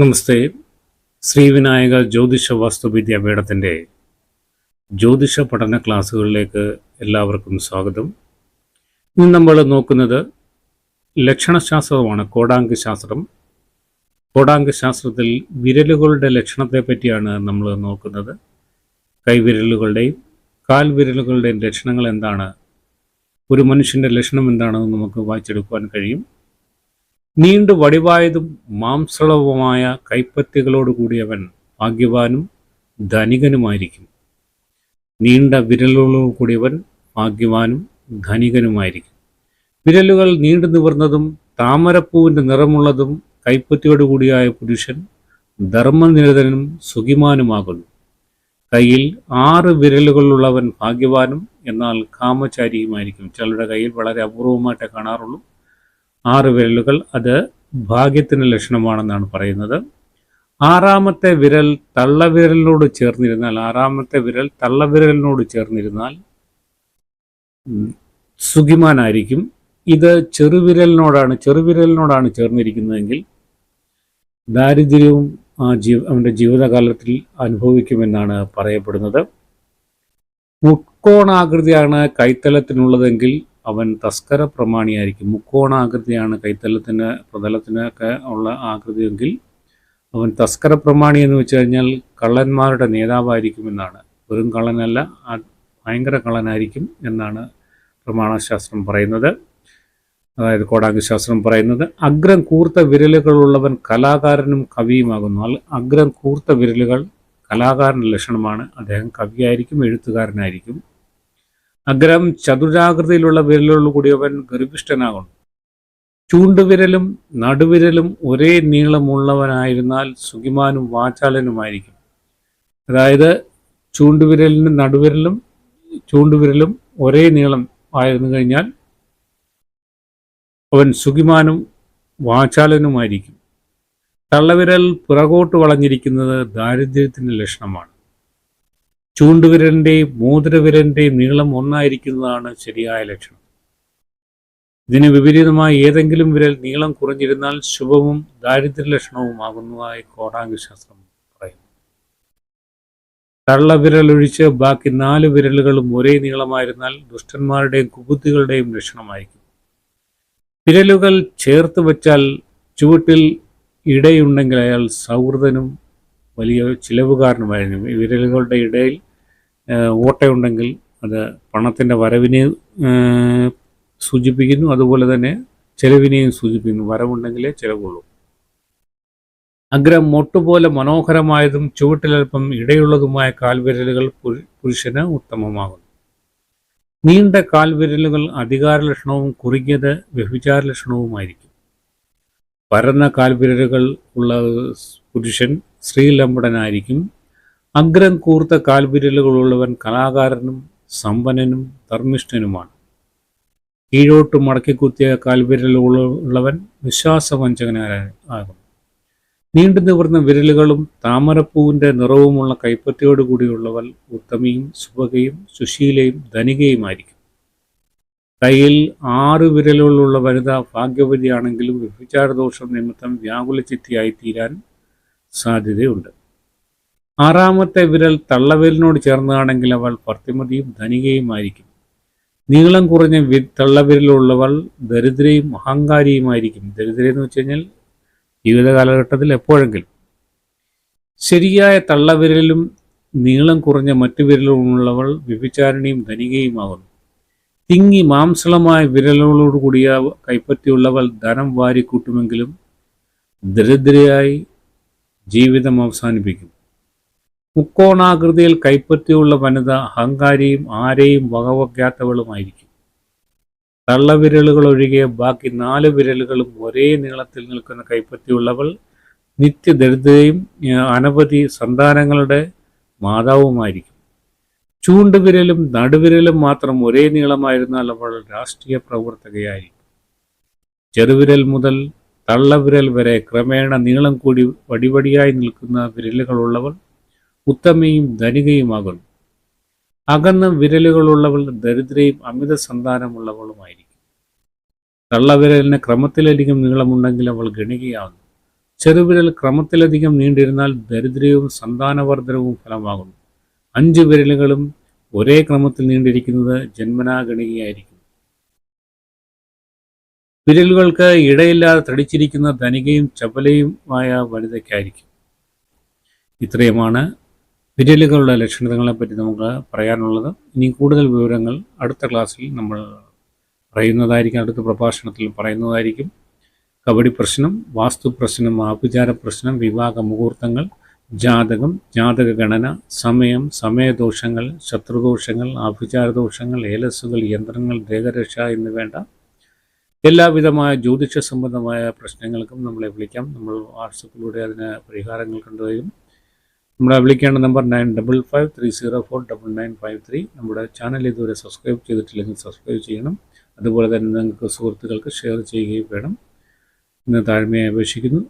നമസ്തേ. ശ്രീവിനായക ജ്യോതിഷ വാസ്തുവിദ്യ പീഠത്തിന്റെ ജ്യോതിഷ പഠന ക്ലാസ്സുകളിലേക്ക് എല്ലാവർക്കും സ്വാഗതം. ഇന്ന് നമ്മൾ നോക്കുന്നത് ലക്ഷണശാസ്ത്രമാണ് കോടാങ്ക് ശാസ്ത്രം. കോടാങ്ക് ശാസ്ത്രത്തിൽ വിരലുകളുടെ ലക്ഷണത്തെ പറ്റിയാണ് നമ്മൾ നോക്കുന്നത്. കൈവിരലുകളുടെയും കാൽവിരലുകളുടെയും ലക്ഷണങ്ങൾ എന്താണ്? ഒരു മനുഷ്യന്റെ ലക്ഷണം എന്താണെന്ന് നമുക്ക് വായിച്ചെടുക്കുവാൻ കഴിയും. നീണ്ടു വടിവായതും മാംസളവുമായ കൈപ്പത്തികളോട് കൂടിയവൻ ഭാഗ്യവാനും ധനികനുമായിരിക്കും. നീണ്ട വിരലുകളോട് കൂടിയവൻ ഭാഗ്യവാനും ധനികനുമായിരിക്കും. വിരലുകൾ നീണ്ടു നിവർന്നതും താമരപ്പൂവിന്റെ നിറമുള്ളതും കൈപ്പത്തിയോട് കൂടിയായ പുരുഷൻ ധർമ്മനിരതനും സുഖിമാനുമാകുന്നു. കയ്യിൽ ആറ് വിരലുകളുള്ളവൻ ഭാഗ്യവാനും എന്നാൽ കാമചാരിയുമായിരിക്കും. ചിലരുടെ കയ്യിൽ വളരെ അപൂർവമായിട്ടേ കാണാറുള്ളൂ. ആറ് വിരലുകൾ അത് ഭാഗ്യത്തിന് ലക്ഷണമാണെന്നാണ് പറയുന്നത്. ആറാമത്തെ വിരൽ തള്ളവിരലിനോട് ചേർന്നിരുന്നാൽ ആറാമത്തെ വിരൽ തള്ളവിരലിനോട് ചേർന്നിരുന്നാൽ സുഖിമാനായിരിക്കും. ഇത് ചെറുവിരലിനോടാണ് ചെറുവിരലിനോടാണ് ചേർന്നിരിക്കുന്നതെങ്കിൽ ദാരിദ്ര്യവും ആ ജീവ അവന്റെ ജീവിതകാലത്തിൽ അനുഭവിക്കുമെന്നാണ് പറയപ്പെടുന്നത്. മുക്കോണാകൃതിയാണ് കൈത്തലത്തിനുള്ളതെങ്കിൽ അവൻ തസ്കര പ്രമാണിയായിരിക്കും. മുക്കോണാകൃതിയാണ് കൈത്തലത്തിന് പ്രതലത്തിനൊക്കെ ഉള്ള ആകൃതിയെങ്കിൽ അവൻ തസ്കര പ്രമാണി എന്ന് വെച്ച് കഴിഞ്ഞാൽ കള്ളന്മാരുടെ നേതാവായിരിക്കുമെന്നാണ് വെറും കള്ളനല്ല ഭയങ്കര കള്ളനായിരിക്കും എന്നാണ് പ്രമാണശാസ്ത്രം പറയുന്നത്. അതായത് കോടാംഗശാസ്ത്രം പറയുന്നത്. അഗ്രം കൂർത്ത വിരലുകളുള്ളവൻ കലാകാരനും കവിയുമാകുന്നു. അല്ല അഗ്രം കൂർത്ത വിരലുകൾ കലാകാരന്റെ ലക്ഷണമാണ്. അദ്ദേഹം കവിയായിരിക്കും എഴുത്തുകാരനായിരിക്കും. അഗ്രം ചതുരാകൃതിയിലുള്ള വിരലുകൾ കൂടിയവൻ ഗർഭിഷ്ഠനാകുന്നു. ചൂണ്ടുവിരലും നടുവിരലും ഒരേ നീളമുള്ളവനായിരുന്നാൽ സുഖിമാനും വാചാലനുമായിരിക്കും. അതായത് ചൂണ്ടുവിരലിനും നടുവിരലും ചൂണ്ടുവിരലും ഒരേ നീളം ആയിരുന്നു കഴിഞ്ഞാൽ അവൻ സുഖിമാനും വാചാലനുമായിരിക്കും. തള്ളവിരൽ പുറകോട്ട് വളഞ്ഞിരിക്കുന്നത് ദാരിദ്ര്യത്തിന്റെ ലക്ഷണമാണ്. ചൂണ്ടുവിരലിന്റെയും മോതിരവിരലിന്റെയും നീളം ഒന്നായിരിക്കുന്നതാണ് ശരിയായ ലക്ഷണം. ഇതിന് വിപരീതമായി ഏതെങ്കിലും വിരൽ നീളം കുറഞ്ഞിരുന്നാൽ ശുഭവും ദാരിദ്ര്യ ലക്ഷണവുമാകുന്നതായി കോടാംഗ ശാസ്ത്രം പറയുന്നു. തള്ളവിരൽ ഒഴിച്ച് ബാക്കി നാല് വിരലുകളും ഒരേ നീളമായിരുന്നാൽ ദുഷ്ടന്മാരുടെയും കുബുദ്ധികളുടെയും ലക്ഷണമായിരിക്കും. വിരലുകൾ ചേർത്ത് വച്ചാൽ ചുവട്ടിൽ ഇടയുണ്ടെങ്കിൽ അയാൾ സൗഹൃദനും വലിയ ചിലവുകാരനുമായിരുന്നു. ഈ വിരലുകളുടെ ഇടയിൽ ഓട്ടയുണ്ടെങ്കിൽ അത് പണത്തിന്റെ വരവിനെ സൂചിപ്പിക്കുന്നു. അതുപോലെ തന്നെ ചെലവിനെയും സൂചിപ്പിക്കുന്നു. വരവുണ്ടെങ്കിലേ ചിലവുള്ളൂ. അഗ്രം മൊട്ടുപോലെ മനോഹരമായതും ചുവട്ടിലൽപ്പം ഇടയുള്ളതുമായ കാൽവിരലുകൾ പുരു- പുരുഷന് ഉത്തമമാകുന്നു. നീണ്ട കാൽവിരലുകൾ അധികാരലക്ഷണവും കുറുകിയത് വ്യഭിചാര ലക്ഷണവുമായിരിക്കും പരന്ന കാൽവിരലുകൾ ഉള്ള പുരുഷൻ സ്ത്രീലമ്പടനായിരിക്കും അഗ്രം കൂർത്ത കാൽവിരലുകളുള്ളവൻ കലാകാരനും സമ്പന്നനും ധർമ്മിഷ്ഠനുമാണ്. കീഴോട്ട് മടക്കിക്കുത്തിയ കാൽവിരലുകളുള്ളവൻ വിശ്വാസവഞ്ചകനാകും നീണ്ടു നിവർന്ന വിരലുകളും താമരപ്പൂവിന്റെ നിറവുമുള്ള കൈപ്പറ്റിയോട് കൂടിയുള്ളവൾ ഉത്തമിയും സുഭകയും സുശീലയും ധനികയുമായിരിക്കും. കയ്യിൽ ആറ് വിരലുകളുള്ള വനിത ഭാഗ്യവതിയാണെങ്കിലും വ്യഭിചാരദോഷം നിമിത്തം വ്യാകുലചിത്തിയായി തീരാൻ സാധ്യതയുണ്ട്. ആറാമത്തെ വിരൽ തള്ളവിരലിനോട് ചേർന്നതാണെങ്കിൽ അവൾ ഭർത്തിമതിയും ധനികയുമായിരിക്കും. നീളം കുറഞ്ഞ വി തള്ളവിരലുള്ളവൾ ദരിദ്രയും അഹങ്കാരിയുമായിരിക്കും. ദരിദ്ര എന്ന് വെച്ച് കഴിഞ്ഞാൽ ജീവിത കാലഘട്ടത്തിൽ എപ്പോഴെങ്കിലും. ശരിയായ തള്ളവിരലും നീളം കുറഞ്ഞ മറ്റു വിരലുമുള്ളവൾ വ്യഭിചാരിണിയും ധനികയുമാകുന്നു. തിങ്ങി മാംസളമായ വിരലുകളോട് കൂടിയ കൈപ്പറ്റിയുള്ളവൾ ധനം വാരിക്കൂട്ടുമെങ്കിലും ദരിദ്രയായി ജീവിതം അവസാനിപ്പിക്കും മുക്കോണാകൃതിയിൽ കൈപ്പറ്റിയുള്ള വനിത അഹങ്കാരിയും ആരെയും വകവയ്ക്കാത്തവളുമായിരിക്കും. തള്ളവിരലുകൾ ഒഴികെ ബാക്കി നാല് വിരലുകളും ഒരേ നീളത്തിൽ നിൽക്കുന്ന കൈപ്പറ്റിയുള്ളവൾ നിത്യദരിദ്രയും അനവധി സന്താനങ്ങളുടെ മാതാവുമായിരിക്കും. ചൂണ്ടുവിരലും നടുവിരലും മാത്രം ഒരേ നീളമായിരുന്നാൽ അവൾ രാഷ്ട്രീയ പ്രവർത്തകയായിരിക്കും. ചെറുവിരൽ മുതൽ തള്ളവിരൽ വരെ ക്രമേണ നീളം കൂടി വടിവടിയായി നിൽക്കുന്ന വിരലുകളുള്ളവൾ ഉത്തമയും ധനികയുമാകുന്നു. അകന്ന വിരലുകളുള്ളവൾ ദരിദ്രയും അമിത സന്താനമുള്ളവളുമായിരിക്കും. തള്ളവിരലിന് ക്രമത്തിലധികം നീളമുണ്ടെങ്കിൽ അവൾ ഗണികയാകുന്നു. ചെറുവിരൽ ക്രമത്തിലധികം നീണ്ടിരുന്നാൽ ദരിദ്രവും സന്താനവർദ്ധനവും ഫലമാകുന്നു. അഞ്ച് വിരലുകളും ഒരേ ക്രമത്തിൽ നീണ്ടിരിക്കുന്നത് ജന്മനാ ഗണികയായിരിക്കും. വിരലുകൾക്ക് ഇടയില്ലാതെ തടിച്ചിരിക്കുന്ന ധനികയും ചപലയുമായ വനിതയ്ക്കായിരിക്കും. ഇത്രയുമാണ് വിരലുകളുടെ ലക്ഷണങ്ങളെപ്പറ്റി നമുക്ക് പറയാനുള്ളത്. ഇനി കൂടുതൽ വിവരങ്ങൾ അടുത്ത ക്ലാസ്സിൽ നമ്മൾ പറയുന്നതായിരിക്കും അടുത്ത പ്രഭാഷണത്തിൽ പറയുന്നതായിരിക്കും. കബഡി പ്രശ്നം വാസ്തു പ്രശ്നം ആഭിചാര പ്രശ്നം വിവാഹ മുഹൂർത്തങ്ങൾ ജാതകം ജാതക ഗണന സമയം സമയദോഷങ്ങൾ ശത്രുദോഷങ്ങൾ ആഭിചാരദോഷങ്ങൾ ഏലസുകൾ യന്ത്രങ്ങൾ ദേഹരക്ഷ എന്ന് വേണ്ട എല്ലാവിധമായ ജ്യോതിഷ സംബന്ധമായ പ്രശ്നങ്ങൾക്കും നമ്മളെ വിളിക്കാം. നമ്മൾ വാട്സപ്പിലൂടെ അതിന് പരിഹാരങ്ങൾ കണ്ടുവരും നമ്മളെ വിളിക്കേണ്ട number nine double five three zero four double nine five three നമ്മുടെ ചാനൽ ഇതുവരെ സബ്സ്ക്രൈബ് ചെയ്തിട്ടില്ലെങ്കിൽ സബ്സ്ക്രൈബ് ചെയ്യണം. അതുപോലെ തന്നെ നിങ്ങൾക്ക് സുഹൃത്തുക്കൾക്ക് ഷെയർ ചെയ്യുകയും വേണം. ഇന്ന് താഴ്മയെ അപേക്ഷിക്കുന്നു.